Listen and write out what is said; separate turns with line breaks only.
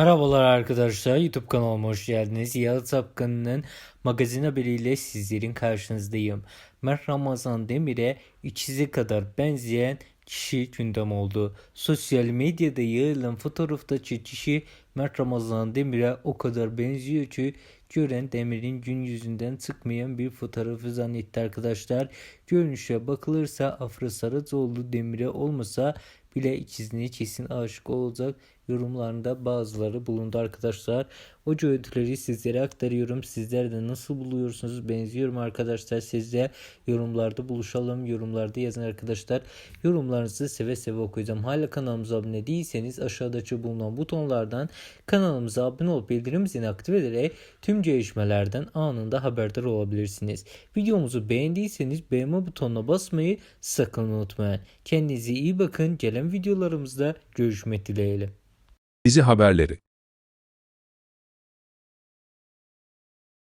Merhabalar arkadaşlar YouTube kanalıma hoş geldiniz. Yalı Tapkanı'nın magazin haberiyle sizlerin karşınızdayım. Mert Ramazan Demir'e ikizi kadar benzeyen kişi gündem oldu. Sosyal medyada yayılan fotoğraftaki kişi Mert Ramazan Demir'e o kadar benziyor ki gören Demir'in gün yüzünden çıkmayan bir fotoğrafı zannetti arkadaşlar. Görünüşe bakılırsa Afra Saracoğlu Demir'e olmasa bile ikizine kesin aşık olacak yorumlarında bazıları bulundu arkadaşlar. O görüntüleri sizlere aktarıyorum. Sizler de nasıl buluyorsunuz? Benziyorum arkadaşlar. Sizle yorumlarda buluşalım. Yorumlarda yazın arkadaşlar. Yorumlarınızı seve seve okuyacağım. Hala kanalımıza abone değilseniz aşağıdaki bulunan butonlardan kanalımıza abone olup bildirim zilini aktif ederek tüm gelişmelerden anında haberdar olabilirsiniz. Videomuzu beğendiyseniz beğenme butonuna basmayı sakın unutmayın. Kendinize iyi bakın. Gelen videolarımızda görüşmek dileğiyle.
Dizi haberleri